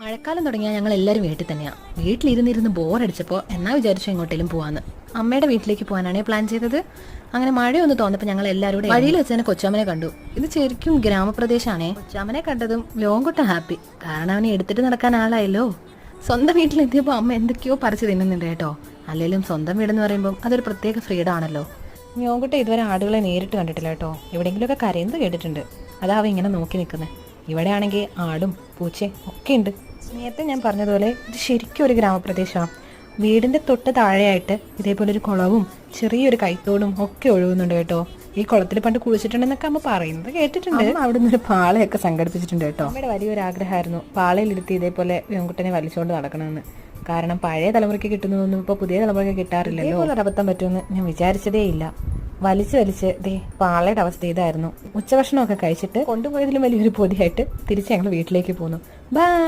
മഴക്കാലം തുടങ്ങിയാൽ ഞങ്ങൾ എല്ലാവരും വീട്ടിൽ തന്നെയാണ് വീട്ടിലിരുന്നിരുന്ന് ബോറടിച്ചപ്പോൾ എന്നാ വിചാരിച്ചു എങ്ങോട്ടേലും പോവാന്ന്. അമ്മയുടെ വീട്ടിലേക്ക് പോകാനാണ് പ്ലാൻ ചെയ്തത്. അങ്ങനെ മഴയൊന്ന് തോന്നപ്പോൾ ഞങ്ങൾ എല്ലാവരും വഴിയിൽ വെച്ച് തന്നെ കൊച്ചാമനെ കണ്ടു. ഇത് ശരിക്കും ഗ്രാമപ്രദേശമാണേ കൊച്ചാമനെ കണ്ടതും ലോങ്കുട്ട ഹാപ്പി. കാരണം അവനെ എടുത്തിട്ട് നടക്കാൻ ആളായല്ലോ. സ്വന്തം വീട്ടിലെത്തിയപ്പോൾ അമ്മ എന്തൊക്കെയോ പറിച്ചു തിന്നുന്നുണ്ട് കേട്ടോ. അല്ലെങ്കിലും സ്വന്തം വീടെന്ന് പറയുമ്പോൾ അതൊരു പ്രത്യേക ഫ്രീഡം ആണല്ലോ യോങ്കുട്ട ഇതുവരെ ആടുകളെ നേരിട്ട് കണ്ടിട്ടില്ല കേട്ടോ. എവിടെയെങ്കിലുമൊക്കെ കരയുന്നത് കേട്ടിട്ടുണ്ട്. അതാ അവ ഇങ്ങനെ നോക്കി നിൽക്കുന്നത് ഇവിടെ ആണെങ്കിൽ ആടും പൂച്ചയും ഒക്കെ ഉണ്ട് നേരത്തെ ഞാൻ പറഞ്ഞതുപോലെ ഇത് ശരിക്കും ഒരു ഗ്രാമപ്രദേശമാണ്. വീടിന്റെ തൊട്ട് താഴെയായിട്ട് ഇതേപോലെ ഒരു കുളവും ചെറിയൊരു കൈത്തോടും ഒക്കെ ഒഴുകുന്നുണ്ട് കേട്ടോ. ഈ കുളത്തിൽ പണ്ട് കുളിച്ചിട്ടുണ്ടെന്നൊക്കെ അമ്മ പറയുന്നത് കേട്ടിട്ടുണ്ട്. അവിടെ നിന്ന് ഒരു പാളയൊക്കെ സംഘടിപ്പിച്ചിട്ടുണ്ട് കേട്ടോ. അമ്മയുടെ വലിയൊരു ആഗ്രഹമായിരുന്നു പാളയിലിരുത്തി ഇതേപോലെ വെങ്കുട്ടനെ വലിച്ചുകൊണ്ട് നടക്കണമെന്ന്. കാരണം പഴയ തലമുറയ്ക്ക് കിട്ടുന്നതൊന്നും ഇപ്പോൾ പുതിയ തലമുറയ്ക്ക് കിട്ടാറില്ലല്ലോ. അബദ്ധം പറ്റുമെന്ന് ഞാൻ വിചാരിച്ചതേ ഇല്ല വലിച്ചു വലിച്ച് ദേ പാളയുടെ അവസ്ഥ ഇതായിരുന്നു. ഉച്ചഭക്ഷണമൊക്കെ കഴിച്ചിട്ട് കൊണ്ടുപോയതിലും വലിയൊരു പൊതിയായിട്ട് തിരിച്ച് ഞങ്ങൾ വീട്ടിലേക്ക് പോന്നു. ബൈ